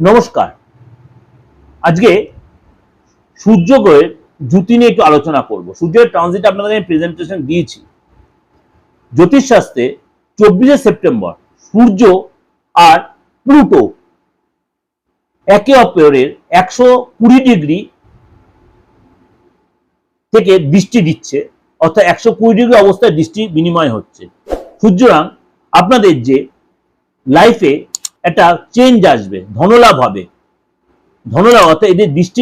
নমস্কার। আজকে সূর্যগ্রহের জ্যোতি নিয়ে একটু আলোচনা করব। সূর্যের ট্রানজিট আপনাদের আমি প্রেজেন্টেশন দিয়েছি। জ্যোতিষশাস্ত্রে চব্বিশে সেপ্টেম্বর সূর্য আর প্লুটো একে অপরের একশো কুড়ি ডিগ্রি থেকে দৃষ্টি দিচ্ছে, অর্থাৎ একশো কুড়ি ডিগ্রি অবস্থায় দৃষ্টি বিনিময় হচ্ছে। সুতরাং আপনাদের যে লাইফে একটা চেঞ্জ আসবে, ধনলাভ হবে। ধনলাভ, অর্থাৎ এদের দৃষ্টি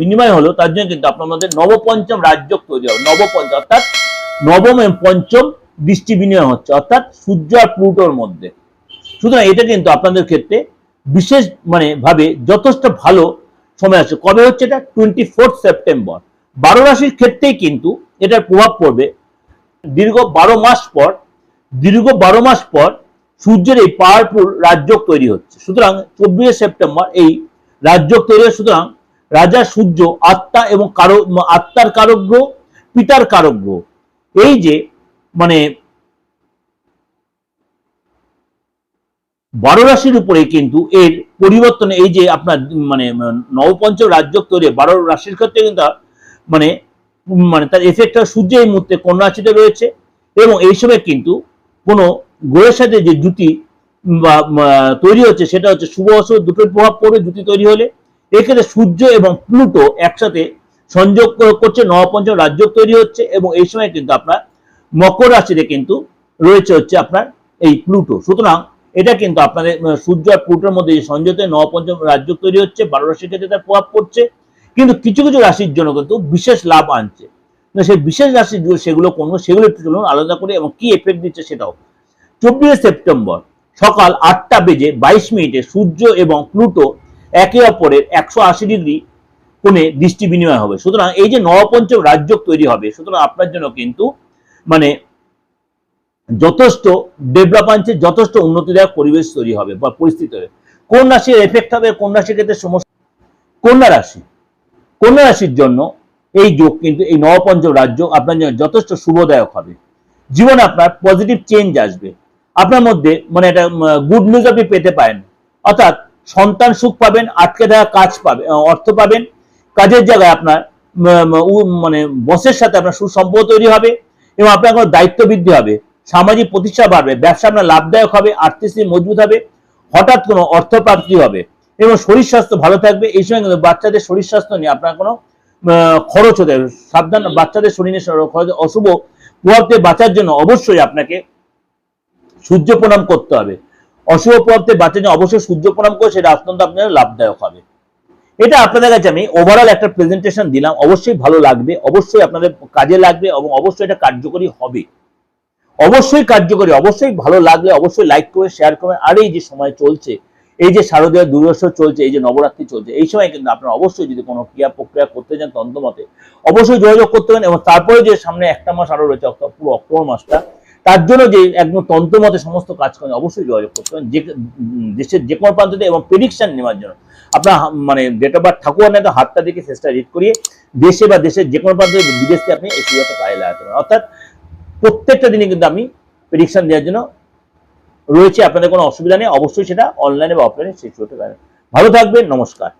বিনিময় হলো, তার জন্য কিন্তু আপনাদের নবপঞ্চম রাজ্য তৈরি হবে। নবপঞ্চম, অর্থাৎ নবম পঞ্চম দৃষ্টি বিনিময় হচ্ছে, অর্থাৎ সূর্য আর প্লুটোর মধ্যে। সুতরাং এটা কিন্তু আপনাদের ক্ষেত্রে বিশেষ মানে ভাবে যথেষ্ট ভালো সময় আছে। কবে হচ্ছে এটা? টোয়েন্টি ফোর্থ সেপ্টেম্বর বারো রাশির ক্ষেত্রেই কিন্তু এটার প্রভাব পড়বে। দীর্ঘ বারো মাস পর, দীর্ঘ বারো মাস পর সূর্যের এই পাওয়ারফুল রাজযোগ তৈরি হচ্ছে। সুতরাং চব্বিশে সেপ্টেম্বর এই রাজযোগ তৈরি সুতরাং রাজা, সূর্য, আত্মা এবং কারও, আত্মার কারক পিতার কারক এই যে মানে বারো রাশির উপরে কিন্তু এর পরিবর্তনে, এই যে আপনার মানে নবপঞ্চ রাজ্য তৈরি বারো রাশির ক্ষেত্রে কিন্তু মানে মানে তার এফেক্টটা সূর্য এই মুহূর্তে কন্যা রাশিতে রয়েছে এবং এই সময় কিন্তু কোনো গ্রহের সাথে যে জুতি তৈরি হচ্ছে, সেটা হচ্ছে শুভ অশুভ দুটোর প্রভাব পড়বে জুতি তৈরি হলে। এক্ষেত্রে সূর্য এবং প্লুটো একসাথে সংযোগ করছে, নবপঞ্চম রাজ্য তৈরি হচ্ছে এবং এই সময় কিন্তু আপনার মকর রাশিতে কিন্তু রয়েছে হচ্ছে আপনার এই প্লুটো। সুতরাং এটা কিন্তু আপনাদের সূর্য আর প্লুটোর মধ্যে যে নবপঞ্চম রাজ্য তৈরি হচ্ছে, বারো রাশির ক্ষেত্রে তার প্রভাব পড়ছে। কিন্তু কিছু কিছু রাশির জন্য কিন্তু বিশেষ লাভ আনছে। সেই বিশেষ রাশি সেগুলো কোন, সেগুলো একটু চলুন আলাদা করে এবং কি এফেক্ট দিচ্ছে সেটাও। চব্বিশে সেপ্টেম্বর সকাল আটটা বেজে বাইশ মিনিটে সূর্য এবং প্লুটো একে অপরের একশো আশি ডিগ্রি কোণে দৃষ্টি বিনিময় হবে। সুতরাং এই যে নবপঞ্চম রাজ্য তৈরি হবে, সুতরাং আপনার জন্য কিন্তু মানে যথেষ্ট ডেভেলপ আনছে যথেষ্ট উন্নতিদায়ক পরিবেশ তৈরি হবে বা পরিস্থিতি হবে। কোন রাশির এফেক্ট হবে, কোন রাশির ক্ষেত্রে সমস্যা কন্যা রাশি? কন্যা রাশির জন্য এই যোগ কিন্তু, এই নবপঞ্চম রাজ্য আপনার জন্য যথেষ্ট শুভদায়ক হবে। জীবনে আপনার পজিটিভ চেঞ্জ আসবে। আপনার মধ্যে মানে একটা গুড নিউজ আপনি পেতে পারেন। অর্থাৎ সন্তান সুখ পাবেন, আটকে থাকা কাজ পাবে অর্থ পাবেন। কাজের জায়গায় আপনার মানে বসের সাথে আপনার সুসম্পর্ক তৈরি হবে এবং আপনার কোনো দায়িত্ব বৃদ্ধি হবে। সামাজিক প্রতিষ্ঠা বাড়বে, ব্যবসা আপনার লাভদায়ক হবে, আর্থিক মজবুত হবে, হঠাৎ কোনো অর্থ প্রাপ্তি হবে এবং শরীর স্বাস্থ্য ভালো থাকবে। এই সময় কিন্তু বাচ্চাদের শরীর স্বাস্থ্য নিয়ে আপনার কোনো খরচ হতে হবে সাবধান, বাচ্চাদের শরীরে খরচ অশুভ প্রভাব থেকে বাঁচার জন্য অবশ্যই আপনাকে সূর্য প্রণাম করতে হবে। অশুভ প্রভাব থেকে বাঁচার জন্য অবশ্যই সূর্য প্রণাম করে সেটা অত্যন্ত আপনার লাভদায়ক হবে। এটা আপনাদের কাছে আমি ওভারঅল একটা প্রেজেন্টেশন দিলাম। অবশ্যই ভালো লাগবে, অবশ্যই আপনাদের কাজে লাগবে এবং অবশ্যই এটা কার্যকরী হবে। অবশ্যই কার্যকরী, অবশ্যই ভালো লাগলে অবশ্যই লাইক করে শেয়ার করবেন আর এই যে সময় চলছে, এই যে শারদীয় দুর্গোৎসব চলছে, এই যে নবরাত্রি চলছে, এই সময় কিন্তু আপনারা অবশ্যই যদি কোনো ক্রিয়া প্রক্রিয়া করতে চান তন্ত্রমতে, অবশ্যই যোগাযোগ করতে পারেন এবং তারপরে যে সামনে একটা মাস আরও রয়েছে পুরো অক্টোবর মাসটা তার জন্য যে একদম তন্ত্রমতে সমস্ত কাজ করেন অবশ্যই যোগাযোগ করতে পারেন। যে দেশের যে কোনো প্রান্ত এবং প্রেডিকশন নেওয়ার জন্য। আপনার মানে ডেট অফ বার্থ ঠাকুর না হাতটা দেখে ফেসটা রিড করিয়ে দেশে বা দেশের যে কোনো প্রান্ত বিদেশ আপনি এই সুবিধাটা কাজে লাগাতে পারেন। অর্থাৎ প্রত্যেকটা দিনে কিন্তু আমি প্রেডিকশন দেওয়ার জন্য রয়েছে। আপনাদের কোনো অসুবিধা নেই। অবশ্যই সেটা অনলাইনে বা অফলাইনে করতে পারেন। ভালো থাকবেন। নমস্কার।